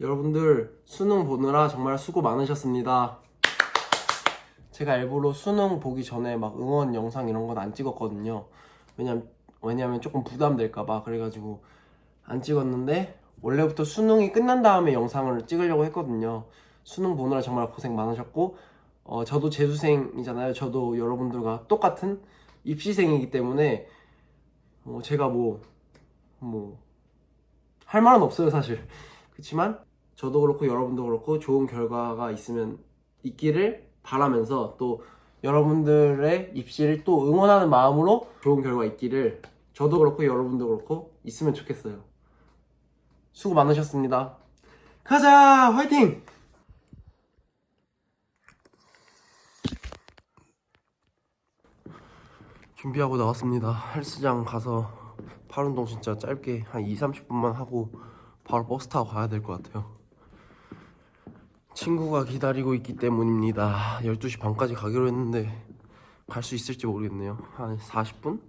여러분들 수능 보느라 정말 수고 많으셨습니다. 제가 일부러 수능 보기 전에 막 응원 영상 이런 건 안 찍었거든요. 왜냐면 왜냐면 조금 부담될까봐 그래가지고 안 찍었는데 원래부터 수능이 끝난 다음에 영상을 찍으려고 했거든요. 수능 보느라 정말 고생 많으셨고 어, 저도 재수생이잖아요. 저도 여러분들과 똑같은 입시생이기 때문에 어, 제가 뭐 뭐 할 말은 없어요 사실. 그렇지만 저도 그렇고 여러분도 그렇고 좋은 결과가 있으면 있기를 바라면서 또 여러분들의 입시를 또 응원하는 마음으로 좋은 결과 있기를 저도 그렇고 여러분도 그렇고 있으면 좋겠어요. 수고 많으셨습니다. 가자! 화이팅! 준비하고 나왔습니다. 헬스장 가서 팔 운동 진짜 짧게 한 2, 30분만 하고 바로 버스 타고 가야 될 것 같아요. 친구가 기다리고 있기 때문입니다. 12시 반까지 가기로 했는데 갈 수 있을지 모르겠네요. 한 40분?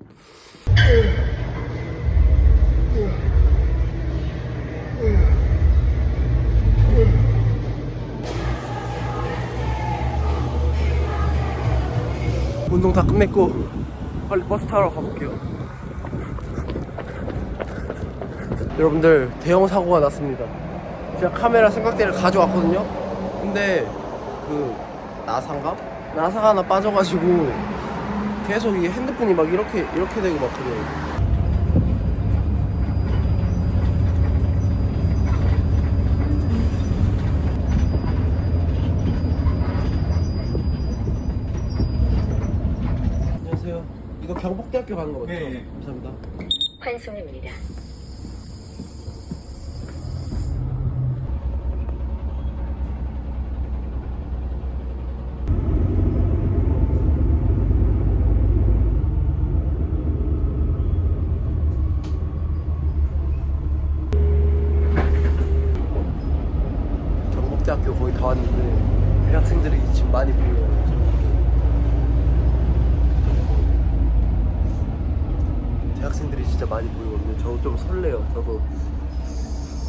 운동 다 끝냈고 빨리 버스 타러 가볼게요. 여러분들 대형 사고가 났습니다. 제가 카메라 삼각대를 가져왔거든요. 근데 그 나사인가? 나사가 하나 빠져가지고 계속 이게 핸드폰이 막 이렇게 이렇게 되고 막 그래요. 안녕하세요. 이거 경북대학교 가는 거 맞죠? 네, 네. 감사합니다. 환송입니다. 왔는데 대학생들이 지금 많이 보여요. 대학생들이 진짜 많이 보이거든요. 저도 좀 설레요. 저도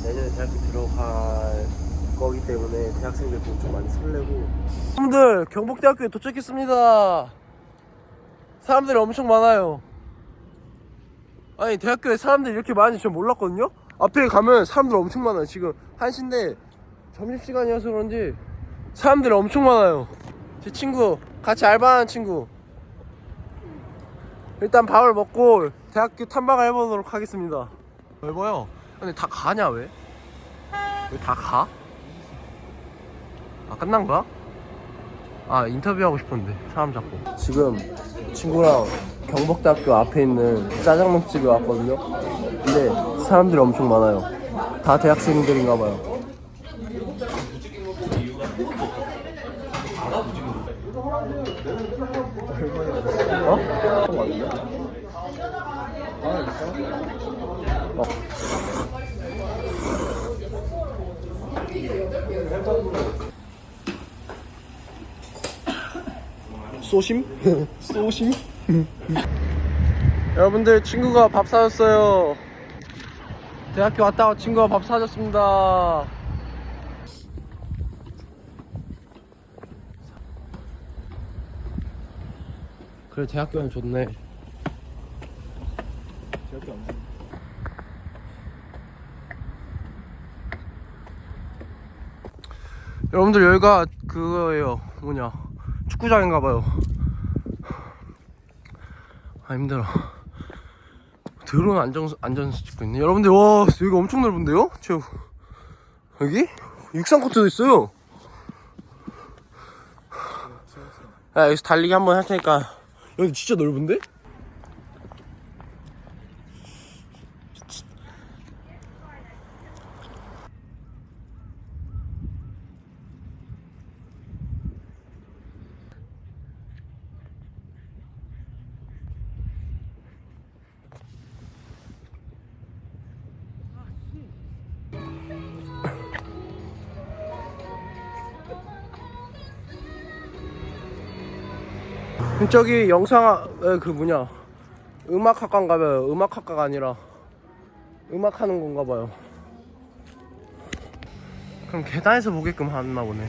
내년에 대학교 들어갈 거기 때문에 대학생들 보고 좀 많이 설레고. 여러분들 경북대학교에 도착했습니다. 사람들이 엄청 많아요. 아니 대학교에 사람들이 이렇게 많은지 전 몰랐거든요. 앞에 가면 사람들 엄청 많아요. 지금 1시인데 점심시간이어서 그런지 사람들이 엄청 많아요. 제 친구, 같이 알바하는 친구. 일단 밥을 먹고 대학교 탐방을 해보도록 하겠습니다. 넓어요. 근데 다 가냐, 왜? 왜 다 가? 아, 끝난 거야? 아, 인터뷰하고 싶었는데, 사람 잡고. 지금 친구랑 경북대학교 앞에 있는 짜장면 집에 왔거든요. 근데 사람들이 엄청 많아요. 다 대학생들인가 봐요. 쏘심? 쏘심? 여러분들 친구가 밥 사줬어요 대학교 왔다가 친구가 밥 사줬습니다 그래 대학교는 좋네 대학교 안 가. 여러분들 여기가 그거예요 뭐냐 축구장인가 봐요 아 힘들어 드론 안전, 안전수 찍고 있네 여러분들 와 여기가 엄청 넓은데요? 저 여기? 육상 코트도 있어요 야 여기서 달리기 한번 할 테니까 여기 진짜 넓은데? 저기 영상 에, 그 뭐냐. 음악학과인가 봐요. 음악학과가 아니라 음악하는 건가 봐요. 그럼 계단에서 보게끔 하나 보네.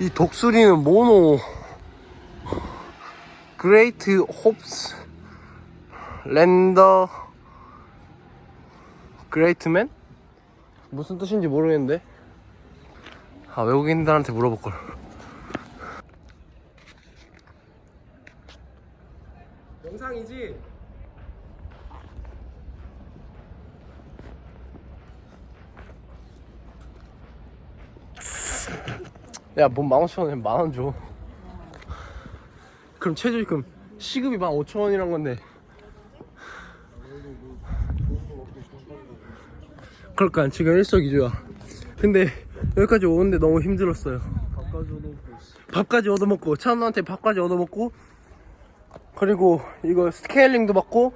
이 독수리는 모노. 그레이트 홉스 랜더 그레이트맨? 무슨 뜻인지 모르겠는데. 아 외국인들한테 물어볼걸 영상이지? 야, 뭔 만오천 원에 만원 줘. 그럼 최저임금 시급이 만 오천 원이란 건데. 그러니까 지금 일석이조야. 근데 여기까지 오는데 너무 힘들었어요. 밥까지 얻어먹고 찬우한테 밥까지 얻어먹고 그리고 이거 스케일링도 받고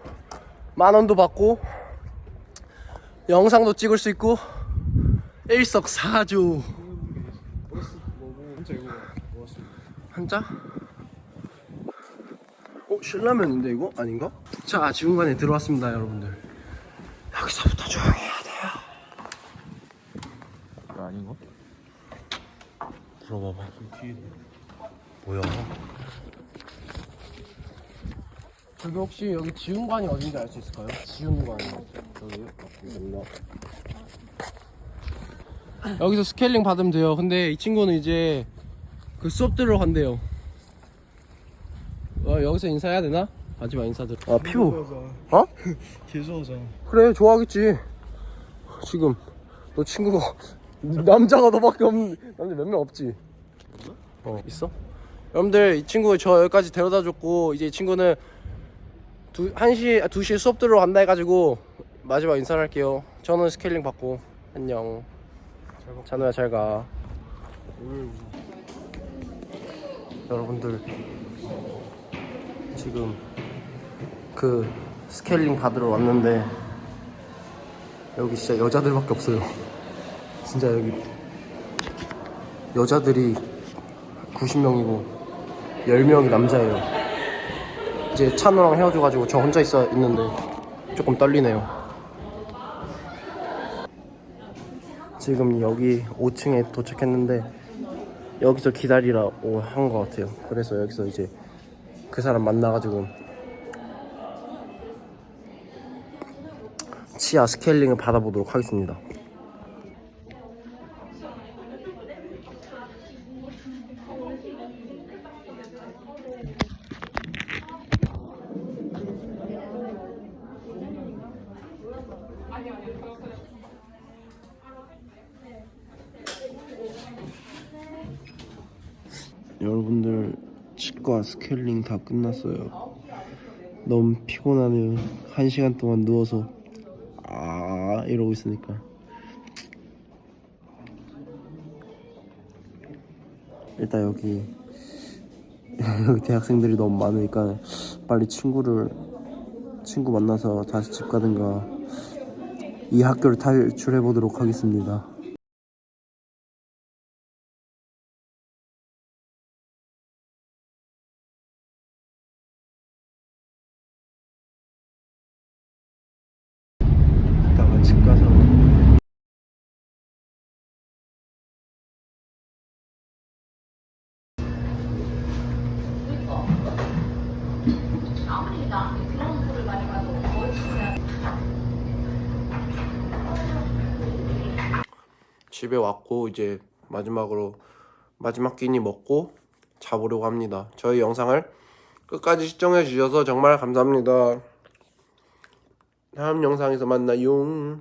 만 원도 받고 영상도 찍을 수 있고 일석사조. 한자? 어? 신라면인데 이거? 아닌가? 자 지금간에 들어왔습니다 여러분들 여기서부터 조용히 해야 돼요 이거 아닌가? 물어봐봐 뒤에 뭐야 저기 혹시 여기 지훈관이 어딘지 알 수 있을까요? 지훈관. 여기 여기요? 여기서 스케일링 받으면 돼요. 근데 이 친구는 이제 그 수업 들으러 간대요. 어, 여기서 인사해야 되나? 마지막 인사들. 아 피부. 어? 개좋아하잖아 그래 좋아하겠지. 지금 너 친구가 남자가 너밖에 없는 남자 몇 명 없지? 어. 있어? 여러분들 이 친구 저 여기까지 데려다 줬고 이제 이 친구는 두, 1시, 2시에 수업 들으러 간다 해가지고 마지막 인사를 할게요 저는 스케일링 받고 안녕 찬우야 잘가 여러분들 지금 그 스케일링 받으러 왔는데 여기 진짜 여자들밖에 없어요. 진짜 여기 여자들이 90명이고 10명이 남자예요. 이제 찬우랑 헤어져가지고 저 혼자 있어 있는데 조금 떨리네요. 지금 여기 5층에 도착했는데 여기서 기다리라고 한 것 같아요. 그래서 여기서 이제 그 사람 만나가지고 치아 스케일링을 받아보도록 하겠습니다. 여러분들 치과 스케일링 다 끝났어요. 너무 피곤하네요. 한 시간 동안 누워서 아 이러고 있으니까 일단 여기 여기 대학생들이 너무 많으니까 빨리 친구를 친구 만나서 다시 집 가든가 이 학교를 탈출해 보도록 하겠습니다. 집에 왔고 이제 마지막으로 마지막 끼니 먹고 자보려고 합니다. 저희 영상을 끝까지 시청해 주셔서 정말 감사합니다. 다음 영상에서 만나요.